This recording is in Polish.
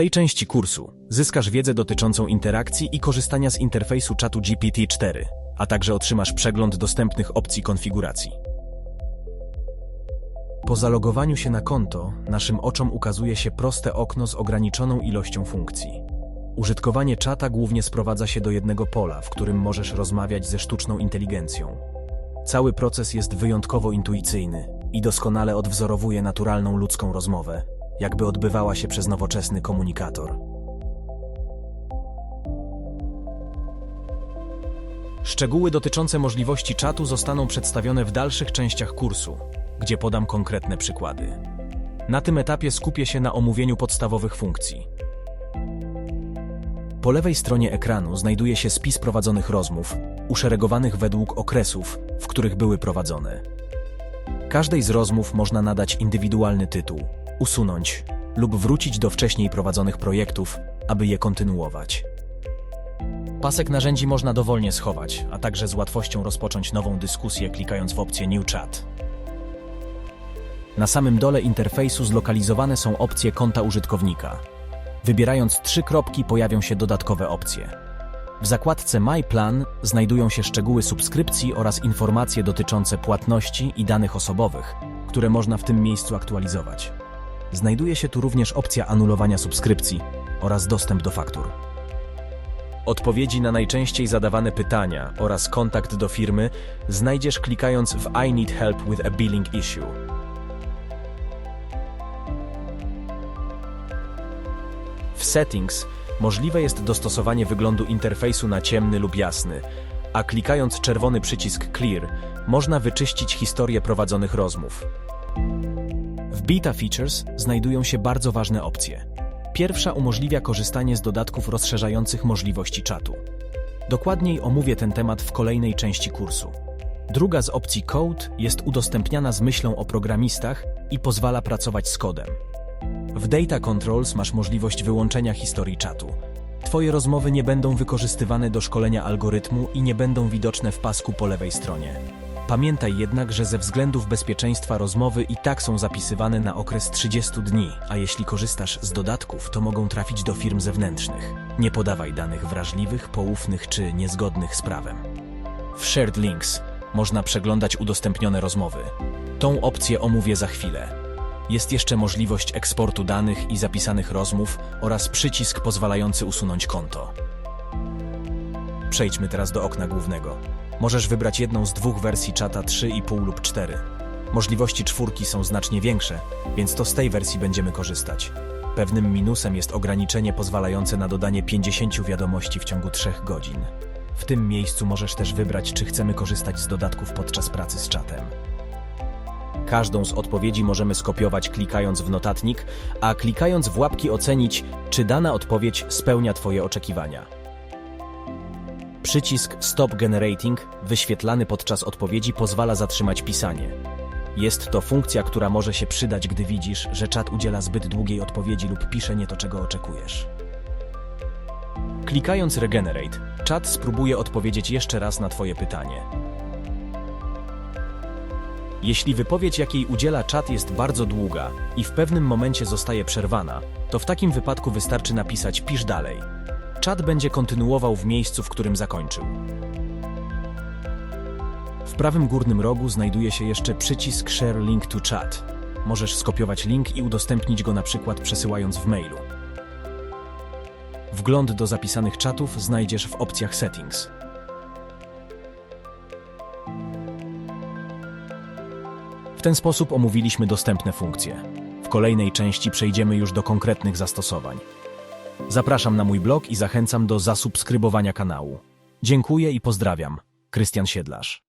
tej części kursu zyskasz wiedzę dotyczącą interakcji i korzystania z interfejsu czatu GPT-4, a także otrzymasz przegląd dostępnych opcji konfiguracji. Po zalogowaniu się na konto, naszym oczom ukazuje się proste okno z ograniczoną ilością funkcji. Użytkowanie czata głównie sprowadza się do jednego pola, w którym możesz rozmawiać ze sztuczną inteligencją. Cały proces jest wyjątkowo intuicyjny i doskonale odwzorowuje naturalną ludzką rozmowę, jakby odbywała się przez nowoczesny komunikator. Szczegóły dotyczące możliwości czatu zostaną przedstawione w dalszych częściach kursu, gdzie podam konkretne przykłady. Na tym etapie skupię się na omówieniu podstawowych funkcji. Po lewej stronie ekranu znajduje się spis prowadzonych rozmów, uszeregowanych według okresów, w których były prowadzone. Każdej z rozmów można nadać indywidualny tytuł, usunąć lub wrócić do wcześniej prowadzonych projektów, aby je kontynuować. Pasek narzędzi można dowolnie schować, a także z łatwością rozpocząć nową dyskusję klikając w opcję New Chat. Na samym dole interfejsu zlokalizowane są opcje konta użytkownika. Wybierając trzy kropki pojawią się dodatkowe opcje. W zakładce My Plan znajdują się szczegóły subskrypcji oraz informacje dotyczące płatności i danych osobowych, które można w tym miejscu aktualizować. Znajduje się tu również opcja anulowania subskrypcji oraz dostęp do faktur. Odpowiedzi na najczęściej zadawane pytania oraz kontakt do firmy znajdziesz klikając w I need help with a billing issue. W Settings możliwe jest dostosowanie wyglądu interfejsu na ciemny lub jasny, a klikając czerwony przycisk Clear można wyczyścić historię prowadzonych rozmów. Beta Features znajdują się bardzo ważne opcje. Pierwsza umożliwia korzystanie z dodatków rozszerzających możliwości czatu. Dokładniej omówię ten temat w kolejnej części kursu. Druga z opcji Code jest udostępniana z myślą o programistach i pozwala pracować z kodem. W Data Controls masz możliwość wyłączenia historii czatu. Twoje rozmowy nie będą wykorzystywane do szkolenia algorytmu i nie będą widoczne w pasku po lewej stronie. Pamiętaj jednak, że ze względów bezpieczeństwa rozmowy i tak są zapisywane na okres 30 dni, a jeśli korzystasz z dodatków, to mogą trafić do firm zewnętrznych. Nie podawaj danych wrażliwych, poufnych czy niezgodnych z prawem. W Shared Links można przeglądać udostępnione rozmowy. Tą opcję omówię za chwilę. Jest jeszcze możliwość eksportu danych i zapisanych rozmów oraz przycisk pozwalający usunąć konto. Przejdźmy teraz do okna głównego. Możesz wybrać jedną z dwóch wersji czata 3,5 lub 4. Możliwości czwórki są znacznie większe, więc to z tej wersji będziemy korzystać. Pewnym minusem jest ograniczenie pozwalające na dodanie 50 wiadomości w ciągu 3 godzin. W tym miejscu możesz też wybrać, czy chcemy korzystać z dodatków podczas pracy z czatem. Każdą z odpowiedzi możemy skopiować klikając w notatnik, a klikając w łapki ocenić, czy dana odpowiedź spełnia Twoje oczekiwania. Przycisk Stop Generating, wyświetlany podczas odpowiedzi, pozwala zatrzymać pisanie. Jest to funkcja, która może się przydać, gdy widzisz, że czat udziela zbyt długiej odpowiedzi lub pisze nie to, czego oczekujesz. Klikając Regenerate, czat spróbuje odpowiedzieć jeszcze raz na Twoje pytanie. Jeśli wypowiedź, jakiej udziela czat, jest bardzo długa i w pewnym momencie zostaje przerwana, to w takim wypadku wystarczy napisać pisz dalej. Czat będzie kontynuował w miejscu, w którym zakończył. W prawym górnym rogu znajduje się jeszcze przycisk Share Link to Chat. Możesz skopiować link i udostępnić go na przykład przesyłając w mailu. Wgląd do zapisanych czatów znajdziesz w opcjach Settings. W ten sposób omówiliśmy dostępne funkcje. W kolejnej części przejdziemy już do konkretnych zastosowań. Zapraszam na mój blog i zachęcam do zasubskrybowania kanału. Dziękuję i pozdrawiam. Krystian Siedlarz.